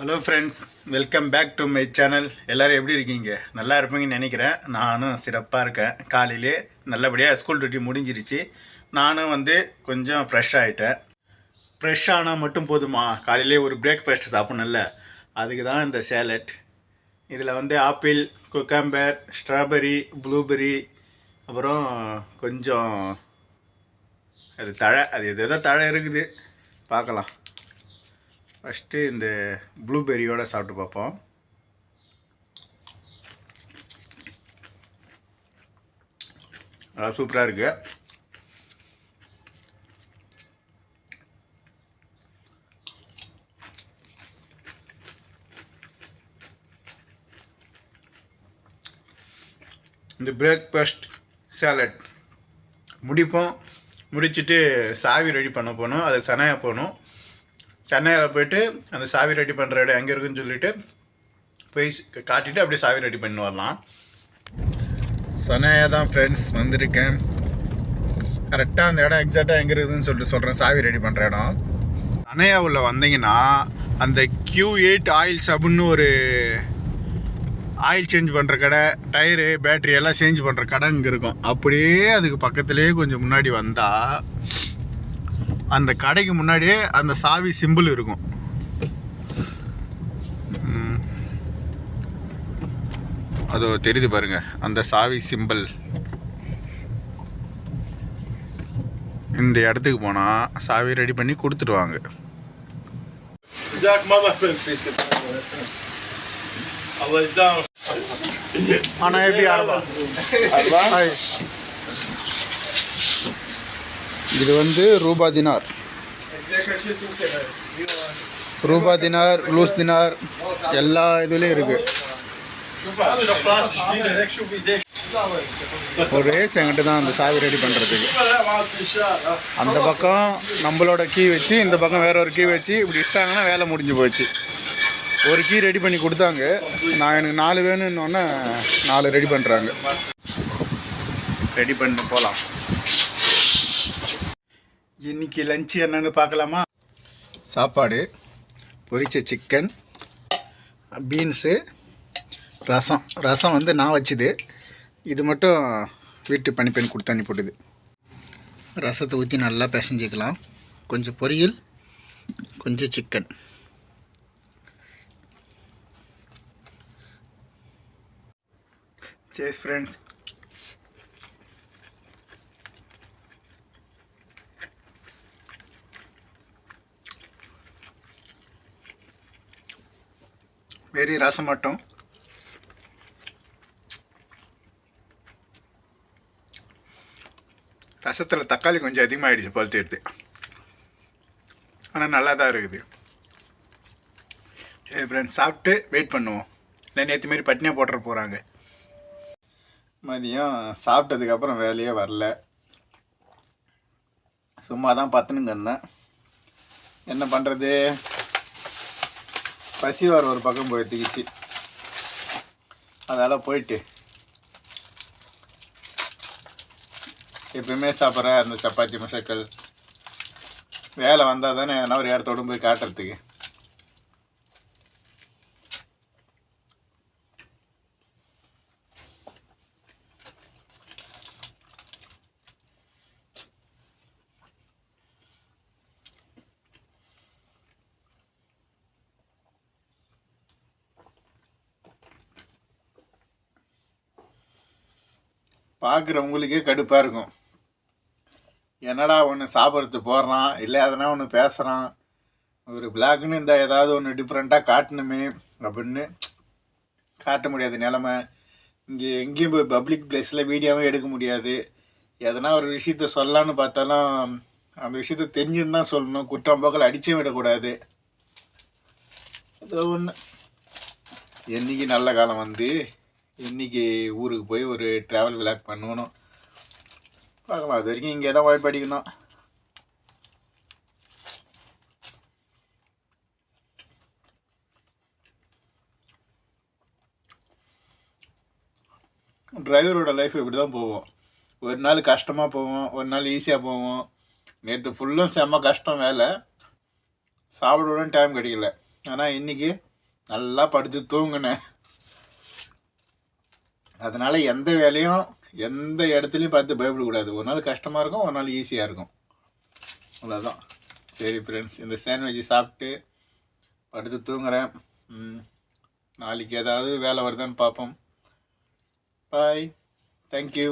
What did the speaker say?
Hello friends welcome back to my channel எல்லோரும் எப்படி இருக்கீங்க? நல்லா இருப்பீங்கன்னு நினைக்கிறேன். நானும் சிறப்பாக இருக்கேன். காலையிலே நல்லபடியாக ஸ்கூல் டியூட்டி முடிஞ்சிருச்சு. நானும் வந்து கொஞ்சம் ஃப்ரெஷ் ஆகிட்டேன் ஃப்ரெஷ் ஆனால் மட்டும் போதுமா? காலையிலே ஒரு பிரேக்ஃபாஸ்ட் சாப்பிடணும்ல. அதுக்கு தான் இந்த சேலட் இதில் வந்து ஆப்பிள் குக்கம்பர் ஸ்ட்ராபெரி ப்ளூபெரி அப்புறம் கொஞ்சம் அது தழை அது எது எதோ தழை இருக்குது. பார்க்கலாம். ஃபஸ்ட்டு இந்த ப்ளூபெரியோடு சாப்பிட்டு பார்ப்போம். நல்லா சூப்பராக இருக்குது இந்த பிரேக்ஃபாஸ்ட் சேலட் முடிப்போம். முடிச்சுட்டு சாவி ரெடி பண்ண போகணும். அது சனாயா போகணும். சென்னையில் போயிட்டு அந்த சாவி ரெடி பண்ணுற இடம் எங்கே இருக்குன்னு சொல்லிட்டு போய் காட்டிட்டு அப்படியே சாவி ரெடி பண்ணி வரலாம். சனையா தான் ஃப்ரெண்ட்ஸ் வந்திருக்கேன். கரெக்டாக அந்த இடம் எக்ஸாக்டாக எங்கே இருக்குதுன்னு சொல்லிட்டு சொல்கிறேன் சாவி ரெடி பண்ணுற இடம். சனையா உள்ள வந்தீங்கன்னா அந்த கியூ எயிட் ஆயில் சபுன்னு ஒரு ஆயில் சேஞ்ச் பண்ணுற கடை டயரு பேட்ரி எல்லாம் சேஞ்ச் பண்ணுற கடை இங்கே இருக்கும். அப்படியே அதுக்கு பக்கத்துலேயே கொஞ்சம் முன்னாடி வந்தால் அந்த கடைக்கு முன்னாடியே அந்த சாவி சிம்பிள் இருக்கும். அதோ தெரியுது பாருங்க. அந்த சாவி சிம்பிள் இந்த இடத்துக்கு போனால் சாவி ரெடி பண்ணி கொடுத்துடுவாங்க. ஆனால் எப்படி. இது வந்து ரூபா தினார். ரூபா தினார் லூஸ் தினார் எல்லா இதுலேயும் இருக்குது ஒரு ரேஸ் என்கிட்ட தான் அந்த சாவி ரெடி பண்ணுறதுக்கு அந்த பக்கம் நம்மளோட கீ வச்சு இந்த பக்கம் வேற ஒரு கீ வச்சு இப்படி இட்டாங்கன்னா வேலை முடிஞ்சு போச்சு. ஒரு கீ ரெடி பண்ணி கொடுத்தாங்க. நான் எனக்கு நாலு வேணுன்னொன்னே நாலு ரெடி பண்ணுறாங்க ரெடி பண்ணி போகலாம் இன்னைக்கு லஞ்சு என்னன்னு பார்க்கலாமா? சாப்பாடு பொரிச்ச சிக்கன் பீன்ஸு ரசம். ரசம் வந்து நான் வச்சுது. இது மட்டும் வீட்டு பனிப்பெண் கொடுத்து அனுப்பிவிட்டுது ரசத்தை ஊற்றி நல்லா பிசைஞ்சிக்கலாம். கொஞ்சம் பொரியல் கொஞ்சம் சிக்கன் சேஸ் ஃப்ரெண்ட்ஸ் வெறி ரசம் மட்டும். ரசத்தில் தக்காளி கொஞ்சம் அதிகமாகிடுச்சு பழுத்து எடுத்து. ஆனால் நல்லா தான் இருக்குது. சரி ஃப்ரெண்ட்ஸ் சாப்பிட்டு வெயிட் பண்ணுவோம். இல்லை நேற்று மாரி பட்டினியாக போட்டுற போகிறாங்க மதியம் சாப்பிட்டதுக்கப்புறம் வேலையே வரல. சும்மா தான் பத்துனுங்க இருந்தேன் என்ன பண்ணுறது பசி வர ஒரு பக்கம் போயிடுச்சு அதனால் போயிட்டு. எப்பயுமே சாப்பிட்ற அந்த சப்பாத்தி மிஷக்கல் வேலை வந்தால் தானே எதனா ஒரு இடத்தோட போய் காட்டுறதுக்கு. பார்க்குறவங்களுக்கே கடுப்பாக இருக்கும். என்னடா ஒன்று சாப்பிட்றது போடுறான் இல்லை எதனா ஒன்று பேசுகிறான் ஒரு பிளாக்னு இந்த ஏதாவது ஒன்று டிஃப்ரெண்ட்டாக காட்டணுமே அப்படின்னு காட்ட முடியாது நிலமை. இங்கே எங்கேயும் போய் பப்ளிக் பிளேஸில் வீடியோவும் எடுக்க முடியாது. எதனா ஒரு விஷயத்த சொல்லலான்னு பார்த்தாலும் அந்த விஷயத்த தெரிஞ்சுன்னு தான் சொல்லணும். குற்றம் போக்கில் அடிச்சும் விடக்கூடாது. ஏதோ ஒன்று என்றைக்கு நல்ல காலம் வந்து? இன்னைக்கு ஊருக்கு போய் ஒரு ட்ராவல் விளாக் பண்ணணும். பார்க்கலாம் அது வரைக்கும் இங்கே தான் வாய்ப்பு அடிக்கணும் டிரைவரோட லைஃப் இப்படி தான் போவோம் ஒரு நாள் கஷ்டமாக போவோம் ஒரு நாள் ஈஸியாக போவோம். நேற்று ஃபுல்லும் செம்ம கஷ்டம் வேலை. சாப்பிட டைம் கிடைக்கல. ஆனால் இன்றைக்கி நல்லா படுத்து தூங்கினேன். அதனால் எந்த வேலையும் எந்த இடத்துலையும் பார்த்து பயப்படக்கூடாது. ஒரு நாள் கஷ்டமாக இருக்கும் ஒரு நாள் ஈஸியாக இருக்கும். அவ்வளோதான் சரி ஃப்ரெண்ட்ஸ் இந்த சாண்ட்விட்ச் சாப்பிட்டு படுத்து தூங்குறேன். நாளைக்கு ஏதாவது வேலை வருதான்னு பார்ப்போம். Bye thank you